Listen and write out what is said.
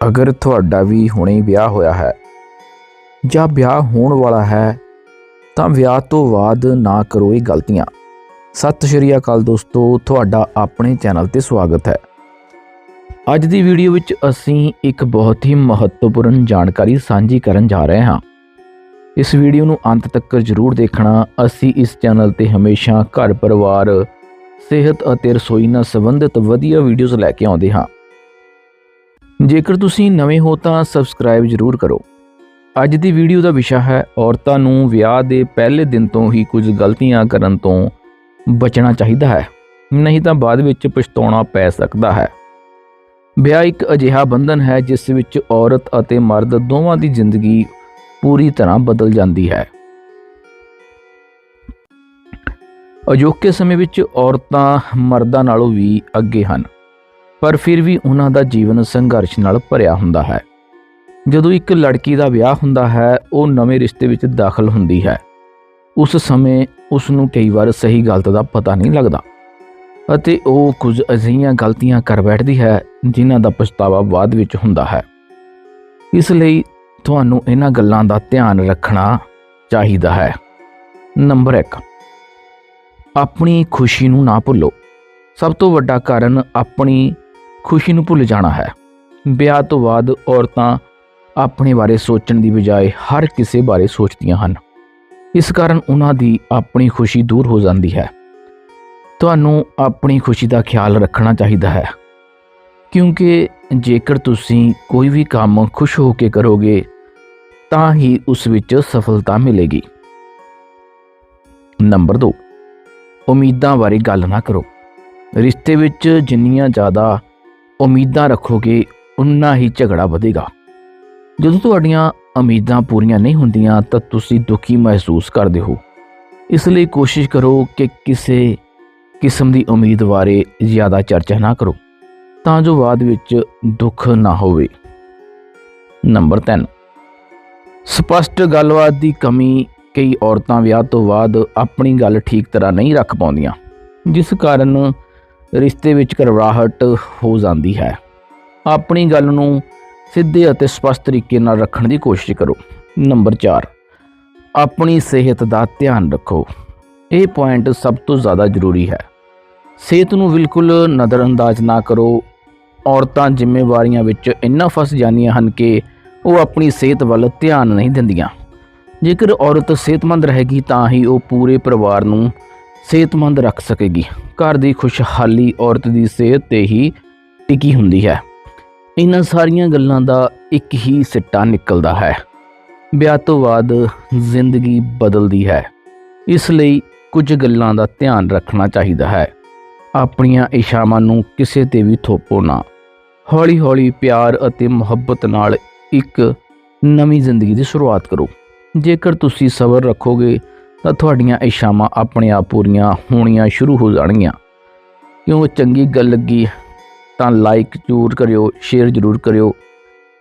ਅਗਰ ਤੁਹਾਡਾ ਵੀ ਹੁਣੇ ਵਿਆਹ ਹੋਇਆ ਹੈ ਜਾਂ ਵਿਆਹ ਹੋਣ ਵਾਲਾ ਹੈ, ਤਾਂ ਵਿਆਹ ਤੋਂ ਬਾਅਦ ਨਾ ਕਰੋ ਇਹ ਗਲਤੀਆਂ। ਸਤਿ ਸ਼੍ਰੀ ਅਕਾਲ ਦੋਸਤੋ, ਤੁਹਾਡਾ ਆਪਣੇ ਚੈਨਲ ਤੇ ਸਵਾਗਤ ਹੈ। ਅੱਜ ਦੀ ਵੀਡੀਓ ਵਿੱਚ ਅਸੀਂ ਇੱਕ ਬਹੁਤ ਹੀ ਮਹੱਤਵਪੂਰਨ ਜਾਣਕਾਰੀ ਸਾਂਝੀ ਕਰਨ ਜਾ ਰਹੇ ਹਾਂ। ਇਸ ਵੀਡੀਓ ਨੂੰ ਅੰਤ ਤੱਕ ਜ਼ਰੂਰ ਦੇਖਣਾ। ਅਸੀਂ ਇਸ ਚੈਨਲ ਤੇ ਹਮੇਸ਼ਾ ਘਰ ਪਰਿਵਾਰ ਸਿਹਤ ਅਤੇ ਰਸੋਈ ਨਾਲ ਸੰਬੰਧਿਤ ਵਧੀਆ ਵੀਡੀਓਜ਼ ਲੈ ਕੇ ਆਉਂਦੇ ਹਾਂ। ਜੇਕਰ ਤੁਸੀਂ ਨਵੇਂ ਹੋ ਤਾਂ ਸਬਸਕ੍ਰਾਈਬ ਜ਼ਰੂਰ ਕਰੋ। ਅੱਜ ਦੀ ਵੀਡੀਓ ਦਾ ਵਿਸ਼ਾ ਹੈ ਔਰਤਾਂ ਨੂੰ ਵਿਆਹ ਦੇ ਪਹਿਲੇ ਦਿਨ ਤੋਂ ਹੀ ਕੁਝ ਗਲਤੀਆਂ ਕਰਨ ਤੋਂ ਬਚਣਾ ਚਾਹੀਦਾ ਹੈ। ਨਹੀਂ ਤਾਂ ਬਾਅਦ ਵਿੱਚ ਪਛਤਾਉਣਾ ਪੈ ਸਕਦਾ ਹੈ। ਵਿਆਹ ਇੱਕ ਅਜਿਹਾ ਬੰਧਨ ਹੈ ਜਿਸ ਵਿੱਚ ਔਰਤ ਅਤੇ ਮਰਦ ਦੋਵਾਂ ਦੀ ਜ਼ਿੰਦਗੀ ਪੂਰੀ ਤਰ੍ਹਾਂ ਬਦਲ ਜਾਂਦੀ ਹੈ। ਅਜੋਕੇ ਸਮੇਂ ਵਿੱਚ ਔਰਤਾਂ ਮਰਦਾਂ ਨਾਲੋਂ ਵੀ ਅੱਗੇ ਹਨ। ਪਰ ਫਿਰ ਵੀ ਉਹਨਾਂ ਦਾ ਜੀਵਨ ਸੰਘਰਸ਼ ਨਾਲ ਭਰਿਆ ਹੁੰਦਾ ਹੈ। ਜਦੋਂ ਇੱਕ ਲੜਕੀ ਦਾ ਵਿਆਹ ਹੁੰਦਾ ਹੈ, ਉਹ ਨਵੇਂ ਰਿਸ਼ਤੇ ਵਿੱਚ ਦਾਖਲ ਹੁੰਦੀ ਹੈ। ਉਸ ਸਮੇਂ ਉਸ ਨੂੰ ਕਈ ਵਾਰ ਸਹੀ ਗਲਤ ਦਾ ਪਤਾ ਨਹੀਂ ਲੱਗਦਾ ਅਤੇ ਉਹ ਕੁਝ ਅਜਿਹੀਆਂ ਗਲਤੀਆਂ ਕਰ ਬੈਠਦੀ ਹੈ, ਜਿਨ੍ਹਾਂ ਦਾ ਪਛਤਾਵਾ ਬਾਅਦ ਵਿੱਚ ਹੁੰਦਾ ਹੈ। ਇਸ ਲਈ ਤੁਹਾਨੂੰ ਇਹਨਾਂ ਗੱਲਾਂ ਦਾ ਧਿਆਨ ਰੱਖਣਾ ਚਾਹੀਦਾ ਹੈ। ਨੰਬਰ 1 ਆਪਣੀ ਖੁਸ਼ੀ ਨੂੰ ਨਾ ਭੁੱਲੋ। ਸਭ ਤੋਂ ਵੱਡਾ ਕਾਰਨ ਆਪਣੀ ਖੁਸ਼ੀ ਨੂੰ ਭੁੱਲ ਜਾਣਾ ਹੈ। ਵਿਆਹ ਤੋਂ ਬਾਅਦ ਔਰਤਾਂ ਆਪਣੇ ਬਾਰੇ ਸੋਚਣ ਦੀ ਬਜਾਏ ਹਰ ਕਿਸੇ ਬਾਰੇ ਸੋਚਦੀਆਂ ਹਨ। ਇਸ ਕਾਰਨ ਉਹਨਾਂ ਦੀ ਆਪਣੀ ਖੁਸ਼ੀ ਦੂਰ ਹੋ ਜਾਂਦੀ ਹੈ। ਤੁਹਾਨੂੰ ਆਪਣੀ ਖੁਸ਼ੀ ਦਾ ਖਿਆਲ ਰੱਖਣਾ ਚਾਹੀਦਾ ਹੈ। ਕਿਉਂਕਿ ਜੇਕਰ ਤੁਸੀਂ ਕੋਈ ਵੀ ਕੰਮ ਖੁਸ਼ ਹੋ ਕੇ ਕਰੋਗੇ, ਤਾਂ ਹੀ ਉਸ ਵਿੱਚ ਸਫਲਤਾ ਮਿਲੇਗੀ। ਨੰਬਰ 2 ਉਮੀਦਾਂ ਬਾਰੇ ਗੱਲ ਨਾ ਕਰੋ। ਰਿਸ਼ਤੇ ਵਿੱਚ ਜਿੰਨੀਆਂ ਜ਼ਿਆਦਾ ਉਮੀਦਾਂ ਰੱਖੋਗੇ ਉਨਾ ਹੀ ਝਗੜਾ ਵਧੇਗਾ। ਜਦੋਂ ਤੁਹਾਡੀਆਂ ਉਮੀਦਾਂ ਪੂਰੀਆਂ ਨਹੀਂ ਹੁੰਦੀਆਂ, ਤਾਂ ਤੁਸੀਂ ਦੁਖੀ ਮਹਿਸੂਸ ਕਰਦੇ ਹੋ। ਇਸ ਲਈ ਕੋਸ਼ਿਸ਼ ਕਰੋ ਕਿ ਕਿਸੇ ਕਿਸਮ ਦੀ ਉਮੀਦ ਬਾਰੇ ਜ਼ਿਆਦਾ ਚਰਚਾ ਨਾ ਕਰੋ, ਤਾਂ ਜੋ ਬਾਅਦ ਵਿੱਚ ਦੁੱਖ ਨਾ ਹੋਵੇ। ਨੰਬਰ 3 ਸਪਸ਼ਟ ਗੱਲਬਾਤ ਦੀ ਕਮੀ ਕਈ ਔਰਤਾਂ ਵਿਆਹ ਤੋਂ ਬਾਅਦ ਆਪਣੀ ਗੱਲ ਠੀਕ ਤਰ੍ਹਾਂ ਨਹੀਂ ਰੱਖ ਪਾਉਂਦੀਆਂ, ਜਿਸ ਕਾਰਨ ਰਿਸ਼ਤੇ ਵਿੱਚ ਕਰਵਾਹਟ ਹੋ ਜਾਂਦੀ ਹੈ। ਆਪਣੀ ਗੱਲ ਨੂੰ ਸਿੱਧੇ ਅਤੇ ਸਪਸ਼ਟ ਤਰੀਕੇ ਨਾਲ ਰੱਖਣ ਦੀ ਕੋਸ਼ਿਸ਼ ਕਰੋ। ਨੰਬਰ 4 ਆਪਣੀ ਸਿਹਤ ਦਾ ਧਿਆਨ ਰੱਖੋ। ਇਹ ਪੁਆਇੰਟ ਸਭ ਤੋਂ ਜ਼ਿਆਦਾ ਜ਼ਰੂਰੀ ਹੈ। ਸਿਹਤ ਨੂੰ ਬਿਲਕੁਲ ਨਜ਼ਰਅੰਦਾਜ਼ ਨਾ ਕਰੋ। ਔਰਤਾਂ ਜ਼ਿੰਮੇਵਾਰੀਆਂ ਵਿੱਚ ਇੰਨਾ ਫਸ ਜਾਂਦੀਆਂ ਹਨ ਕਿ ਉਹ ਆਪਣੀ ਸਿਹਤ ਵੱਲ ਧਿਆਨ ਨਹੀਂ ਦਿੰਦੀਆਂ। ਜੇਕਰ ਔਰਤ ਸਿਹਤਮੰਦ ਰਹੇਗੀ ਤਾਂ ਹੀ ਉਹ ਪੂਰੇ ਪਰਿਵਾਰ ਨੂੰ ਸਿਹਤਮੰਦ ਰੱਖ ਸਕੇਗੀ। ਘਰ ਦੀ ਖੁਸ਼ਹਾਲੀ ਔਰਤ ਦੀ ਸਿਹਤ ਤੇ ਹੀ ਟਿਕੀ ਹੁੰਦੀ ਹੈ। ਇਹਨਾਂ ਸਾਰੀਆਂ ਗੱਲਾਂ ਦਾ ਇੱਕ ਹੀ ਸਿੱਟਾ ਨਿਕਲਦਾ ਹੈ। ਵਿਆਹ ਤੋਂ ਬਾਅਦ ਜ਼ਿੰਦਗੀ ਬਦਲਦੀ ਹੈ। ਇਸ ਲਈ ਕੁਝ ਗੱਲਾਂ ਦਾ ਧਿਆਨ ਰੱਖਣਾ ਚਾਹੀਦਾ ਹੈ। ਆਪਣੀਆਂ ਇਸ਼ਾਵਾਂ ਨੂੰ ਕਿਸੇ ਤੇ ਵੀ ਥੋਪੋ ਨਾ। ਹੌਲੀ-ਹੌਲੀ ਪਿਆਰ ਅਤੇ ਮੁਹੱਬਤ ਨਾਲ ਇੱਕ ਨਵੀਂ ਜ਼ਿੰਦਗੀ ਦੀ ਸ਼ੁਰੂਆਤ ਕਰੋ। ਜੇਕਰ ਤੁਸੀਂ ਸਬਰ ਰੱਖੋਗੇ ਤਾਂ ਤੁਹਾਡੀਆਂ ਇਸ਼ਾਵਾਂ ਆਪਣੇ ਆਪ ਪੂਰੀਆਂ ਹੋਣੀਆਂ ਸ਼ੁਰੂ ਹੋ ਜਾਣਗੀਆਂ। ਕਿਉਂ ਚੰਗੀ ਗੱਲ ਲੱਗੀ ਤਾਂ ਲਾਈਕ ਜ਼ਰੂਰ ਕਰਿਓ ਸ਼ੇਅਰ ਜ਼ਰੂਰ ਕਰਿਓ।